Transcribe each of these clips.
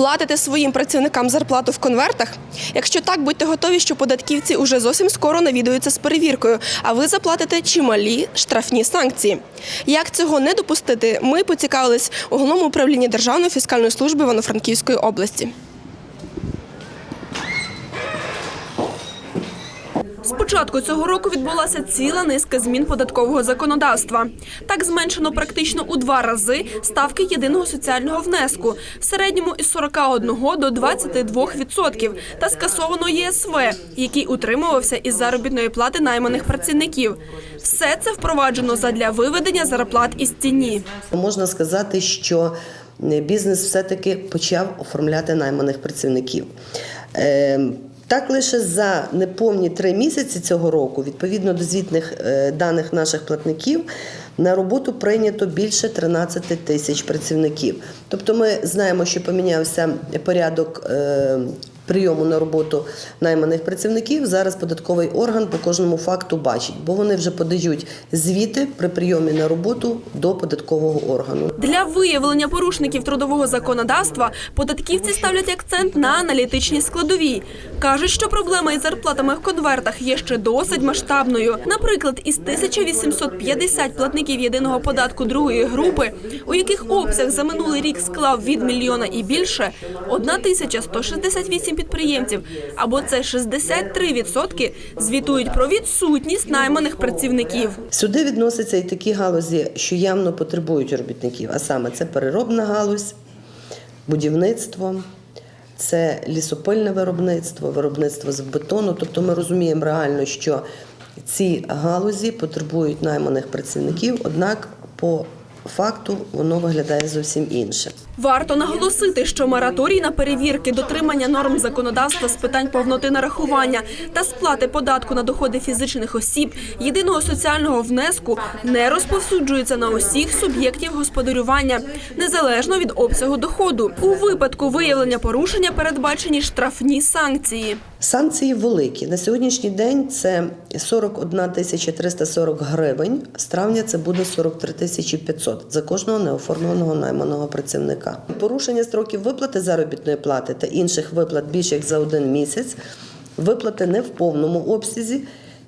Платите своїм працівникам зарплату в конвертах? Якщо так, будьте готові, що податківці уже зовсім скоро навідуються з перевіркою, а ви заплатите чималі штрафні санкції. Як цього не допустити, ми поцікавились у головному управлінні Державної фіскальної служби Івано-Франківської області. З початку цього року відбулася ціла низка змін податкового законодавства. Так зменшено практично у два рази ставки єдиного соціального внеску в середньому із 41 до 22 відсотків та скасовано ЄСВ, який утримувався із заробітної плати найманих працівників. Все це впроваджено задля виведення зарплат із тіні. Можна сказати, що бізнес все-таки почав оформляти найманих працівників. Так лише за неповні три місяці цього року, відповідно до звітних е, даних наших платників, на роботу прийнято більше 13 тисяч працівників. Тобто ми знаємо, що помінявся порядок е, прийому на роботу найманих працівників. Зараз податковий орган по кожному факту бачить, бо вони вже подають звіти при прийомі на роботу до податкового органу. Для виявлення порушників трудового законодавства податківці ставлять акцент на аналітичній складовій. Кажуть, що проблема із зарплатами в конвертах є ще досить масштабною. Наприклад, із 1850 платників єдиного податку другої групи, у яких обсяг за минулий рік склав від мільйона і більше, 1168 підприємців, або це 63%, звітують про відсутність найманих працівників. Сюди відносяться і такі галузі, що явно потребують робітників, а саме це переробна галузь, будівництво. Це лісопильне виробництво, виробництво з бетону. Тобто ми розуміємо реально, що ці галузі потребують найманих працівників, однак по факту воно виглядає зовсім інше. Варто наголосити, що мораторій на перевірки дотримання норм законодавства з питань повноти нарахування та сплати податку на доходи фізичних осіб, єдиного соціального внеску не розповсюджується на усіх суб'єктів господарювання, незалежно від обсягу доходу. У випадку виявлення порушення передбачені штрафні санкції. Санкції великі. На сьогоднішній день це 41 тисяча 340 гривень. З травня це буде 43 тисячі 500 за кожного неоформленого найманого працівника. Порушення строків виплати заробітної плати та інших виплат більших за один місяць, виплати не в повному обсязі,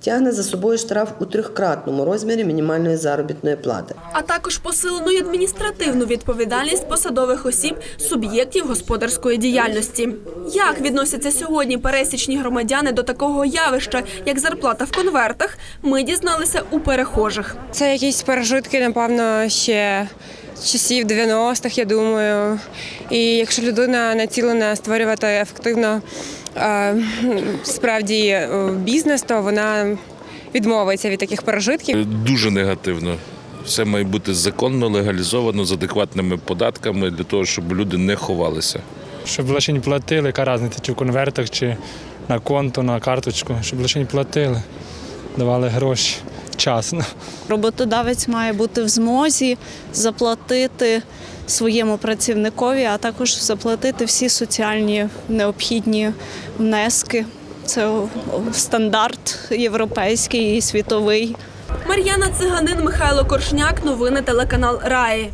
тягне за собою штраф у трьохкратному розмірі мінімальної заробітної плати. а також посилену й адміністративну відповідальність посадових осіб суб'єктів господарської діяльності. Як відносяться сьогодні пересічні громадяни до такого явища, як зарплата в конвертах, ми дізналися у перехожих. Це якісь пережитки, напевно, ще часів 90-х, я думаю. І якщо людина націлена створювати ефективно справді е, бізнес, то вона відмовиться від таких пережитків. Дуже негативно. Все має бути законно, легалізовано з адекватними податками для того, щоб люди не ховалися. Щоб лише платили, яка різниця, чи в конвертах, чи на конто, на карточку, щоб лише платили, давали гроші вчасно. Роботодавець має бути в змозі заплатити своєму працівникові, а також заплатити всі соціальні необхідні внески. Це стандарт європейський і світовий. Мар'яна Циганин, Михайло Коршняк. Новини телеканал Раї.